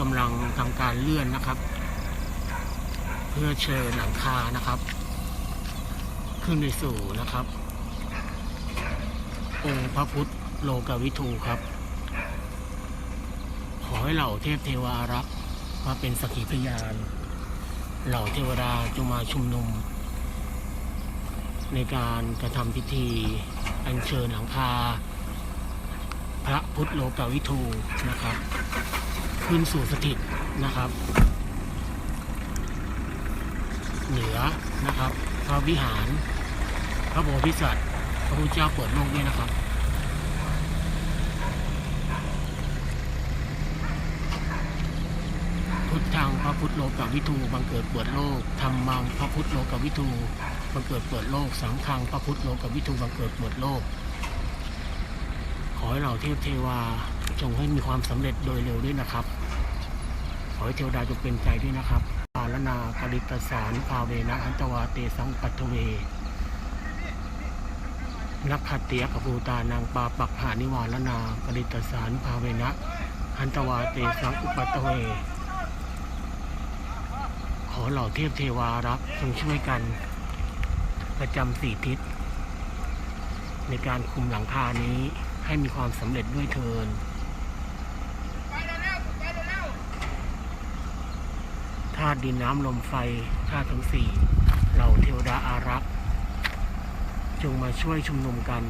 กำลังทำการเลื่อนนะครับ เพื่อเชิญหลังคานะครับ ขึ้นในสู่นะครับ องค์พระพุทธโลกวิทูครับ ขอให้เหล่าเทพเทวารักษ์มาเป็นสกขีพยาน เหล่าเทวดาจงมาชุมนุม ในการกระทำพิธีอัญเชิญหลังคา พระพุทธโลกวิทูนะครับ ขึ้นสู่สถิตนะครับ เหนือนะครับ พระวิหาร พระโพธิสัตว์พระพุทธเจ้าเปิดโลกเนี่ยนะครับพุทธังพระพุทธโลกวิทูบังเกิดเปิดโลกธรรมังพระพุทธโลกวิทูบังเกิดเปิดโลกสังฆังพระพุทธโลกวิทูบังเกิดเปิดโลก ขอให้เราเทพเทวา จงให้มีความสำเร็จโดยเร็วด้วยนะครับ ขอให้เทวดาจงเป็นใจด้วยนะครับปาลนาปริตสารภาเวนะอันตวาเตสังปัทเวนักขัตเตียกภูตานางปาปักหานิวาลนาปริตสารภาเวนะอันตวาเตสังอุปัตเว ขอเหล่าเทพเทวารักษ์จงช่วยกัน ประจำสี่ทิศ ในการคุมหลังคานี้ให้มีความสำเร็จด้วยเทิน ธาตุดินน้ำลมไฟธาตุทั้งสี่เหล่าเทวดาอารักษ์จงมาช่วยชุมนุมกัน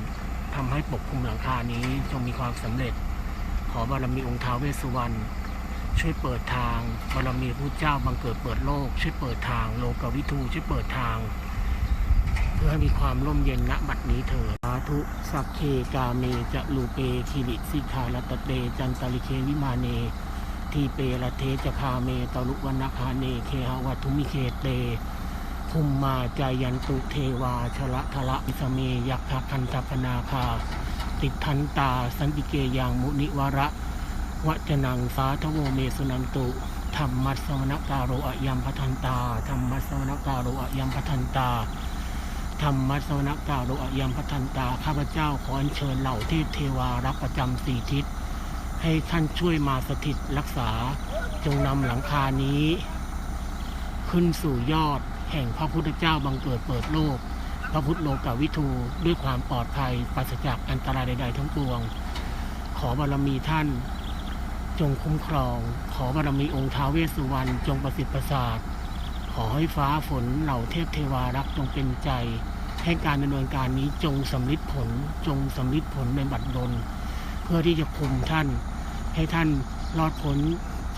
ทำให้ปกคลุมหลังคานี้จงมีความสำเร็จ ขอบารมีองค์ท้าวเวสสุวรรณช่วยเปิดทางบารมีพระเจ้าบังเกิดเปิดโลก ช่วยเปิดทางโลกวิทูช่วยเปิดทาง เพื่อให้มีความร่มเย็นณบัดนี้เถิดสาธุสักเคกาเมจะลูเปคิริสิกาลตเตจันตาลิเควิมาเน ทีเปละเทจะคาเมตลุวันนาคาเนเคหวัตุมิเคเตภุมมาจายันตุเทวาชละทละอิสเมยักขคันตพนาคา ติดทันตาสันติเกยังมุนิวระวัจนังสาธโวเมสุนันตุธรรมัสสวนกาโรอยัมพัทันตาธรรมัสสวนกาโรอยัมพัทันตาธรรมัสสวนกาโรอยัมพัทันตาข้าพเจ้าขออัญเชิญเหล่าเทพเทวารักประจำสี่ทิศ ให้ท่านช่วยมาสถิตรักษา จงนำหลังคานี้ ขึ้นสู่ยอดแห่งพระพุทธเจ้าบังเกิดเปิดโลก พระพุทธโลกวิทูด้วยความปลอดภัยปราศจากอันตรายใด ๆ ทั้งปวง ขอบารมีท่าน จงคุ้มครอง ขอบารมีองค์ท้าวเวสสุวรรณจงประสิทธิ์ประสาทขอให้ฟ้าฝนเหล่าเทพเทวารักจงเป็นใจ ให้การดำเนินการนี้จงสำลิดผลจงสำลิดผลในบัดดล เพื่อที่จะคุมท่าน ให้ท่านรอดพ้น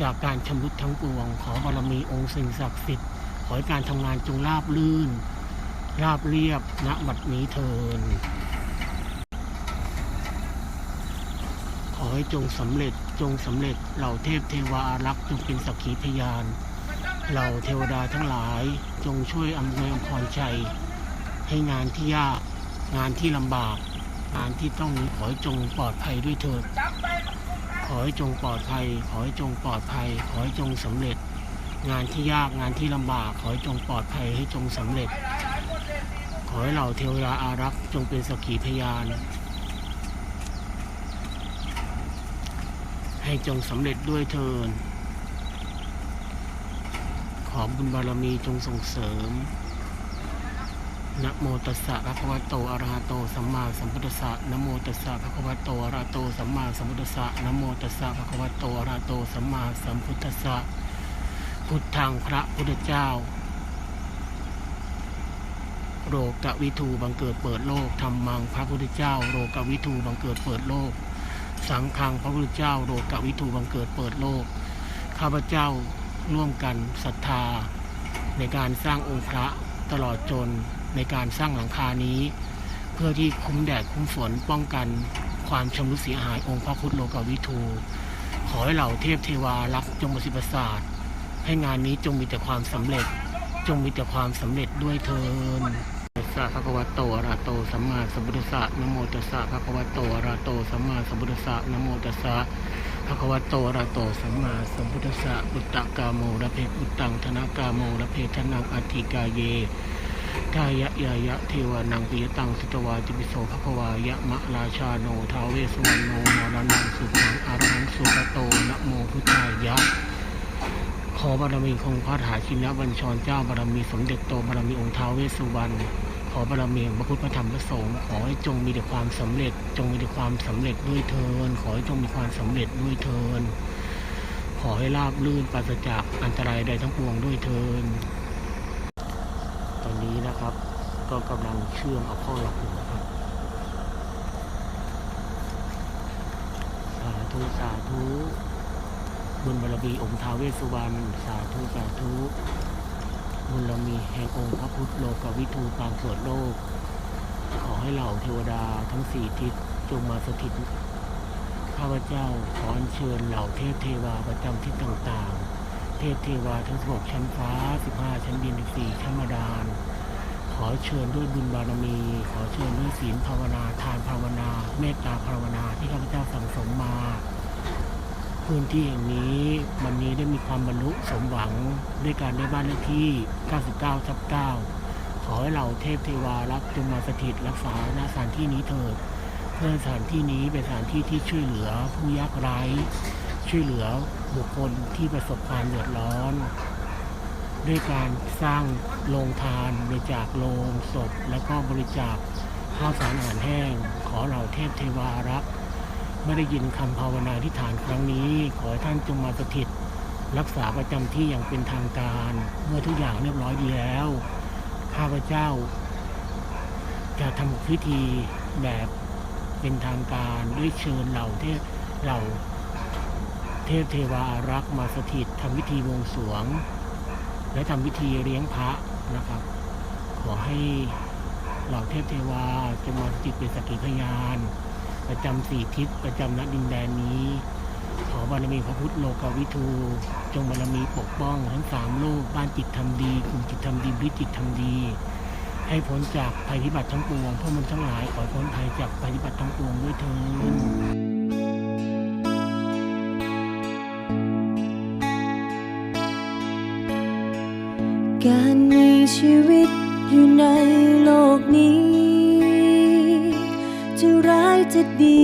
จากการชำรุดทั้งปวง ขอบารมีองค์สิ่งศักดิ์สิทธิ์ ขอให้การทำงานจงราบลื่น ราบเรียบณบัดนี้เทินขอให้จงสำเร็จจงสำเร็จเหล่าเทพเทวารักษ์จงเป็นสักขีพยานเหล่าเทวดาทั้งหลายจงช่วยอำนวยอำพรชัย ให้งานที่ยากงานที่ลำบาก งานที่ต้องขอให้จงปลอดภัยด้วยเถิด อให้จงปลอดภัย ขอให้จงปลอดภัย ขอให้จงสำเร็จ งานที่ยากงานที่ลำบาก ขอให้จงปลอดภัยให้จงสำเร็จ ขอให้เหล่าเทวดาอารักษ์จงเป็นสักขีพยาน ให้จงสำเร็จด้วยเทินขอบุญบารมีจงส่งเสริม นะโมตัสสะภะคะวะโตอะระหะโตสัมมาสัมพุทธัสสะนะโมตัสสะภะคะวะโตอะระหะโตสัมมาสัมพุทธัสสะนะโมตัสสะภะคะวะโตอะระหะโตสัมมาสัมพุทธัสสะพุทธังพระพุทธเจ้า โรกวิทูบังเกิดเปิดโลกธรรมังพระพุทธเจ้า โรกวิทูบังเกิดเปิดโลก สังฆังพระพุทธเจ้าโลกวิทูบังเกิดเปิดโลกข้าพเจ้าร่วมกันศรัทธา ในการสร้างองค์พระตลอดจน ในการสร้างหลังคานี้ เพื่อที่คุ้มแดดคุ้มฝนป้องกันความชำรุดเสียหายองค์พระพุทธโลกวิทูขอให้เหล่าเทพเทวารักจงประสิทธิ์ประสาทให้งานนี้จงมีแต่ความสำเร็จ จงมีแต่ความสำเร็จด้วยเทินตัสะภะคะวะโตอะระโตสัมมาสัมพุทธัสสะนะโมตัสสะภะคะวะโตอะระโตสัมมาสัมพุทธัสสะนะโมตัสสะภะคะวะโตอะระโตสัมมาสัมพุทธัสสะบุตตะกาโมระเพปุตตังธนากาโมระเพทนังอธิกาเย กายะยายะเทวานังปิยตังสุตวาจิปิโสภะควายะมะราชาโนทาเวสสุวรรณโนมรณังสุขังอารหังสุขโตนะโมพุทธายะ ขอบารมีคงพระถาชินะบัญชรเจ้าบารมีสมเด็จโตบารมีองค์ท้าวเวสสุวรรณขอบารมีพระพุทธพระธรรมพระสงฆ์ขอให้จงมีแต่ความสำเร็จ จงมีแต่ความสำเร็จด้วยเทินขอให้จงมีความสำเร็จด้วยเทินขอให้ราบลื่นปราศจากอันตรายใดทั้งปวงด้วยเทิน นี้นะครับ ก็กำลังเชื่อมเอาข้าหลอกอยู่นะครับสาธุสาธุบุญบารมีองค์ท้าวเวสสุวรรณสาธุสาธุบุญบารมีแห่งองค์พระพุทธโลกวิทูปางสวดโลก ขอให้เหล่าเทวดาทั้งสี่ทิศจงมาสถิตข้าพเจ้าขออัญเชิญเหล่าเทพเทวาประจำทิศต่างๆ เทพเทวาทั้งสิบหกชั้นฟ้าสิบห้าชั้นดินสี่ชั้นบาดาลขอเชิญด้วยบุญบารมี ขอเชิญด้วยศีลภาวนาทานภาวนา เมตตาภาวนาที่ข้าพเจ้าสั่งสมมา พื้นที่แห่งนี้วันนี้ได้มีความบรรลุสมหวังด้วยการได้บ้านเลขที่ 99ทับ9ขอให้เหล่าเทพเทวารักจงมาสถิตรักษาณสถานที่นี้เถิด เพื่อสถานที่นี้เป็นสถานที่ที่ช่วยเหลือผู้ยากไร้ ช่วยเหลือบุคคลที่ประสบความเดือดร้อน ด้วยการสร้างโรงทานบริจาคโรงศพ แล้วก็บริจาคข้าวสารอาหารแห้ง ขอเหล่าเทพเทวารักไม่ได้ยินคำภาวนาที่ฐานครั้งนี้ ขอให้ท่านจงมาสถิต รักษาประจำที่อย่างเป็นทางการ เมื่อทุกอย่างเรียบร้อยดีแล้ว ข้าพเจ้า จะทำพิธีแบบเป็นทางการด้วยเชิญเหล่าเทพเหล่า เทพเทวาอารักษ์มาสถิตทำพิธีวงสวง และทำพิธีเลี้ยงพระนะครับ ขอให้เหล่าเทพเทวาจงมาสถิตเป็นสักขีพยาน ประจำสี่ทิศประจำณดินแดนนี้ ขอบารมีพระพุทธโลกวิทู จงบารมีปกป้องทั้งสามโลกบ้านจิตทำดีกลุ่มจิตทำดีบริจิตทำดีให้พ้นจากภัยพิบัติทั้งปวงพวกมันทั้งหลายขอพ้นภัยจากภัยพิบัติทั้งปวงด้วยเถิด การมีชีวิตอยู่ในโลกนี้ จะร้ายจะดี